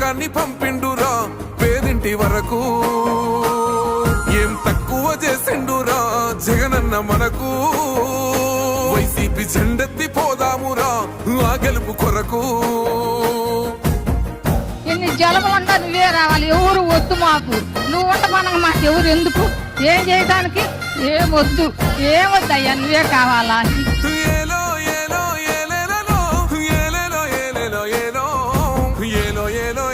పథకాన్ని పంపిండురా. పేదింటి వరకు ఏం తక్కువ చేసిండురా. జగనన్న మనకు వైసీపీ జెండెత్తి పోదామురా. ఆ గెలుపు కొరకు ఎన్ని జలములంటా నువ్వే రావాలి. ఎవరు వద్దు మాకు. నువ్వు ఉండమనగా మాకు ఎవరు ఎందుకు? ఏం చేయడానికి ఏం వద్దు. ఏం వద్దయ్యా? నువ్వే కావాలా?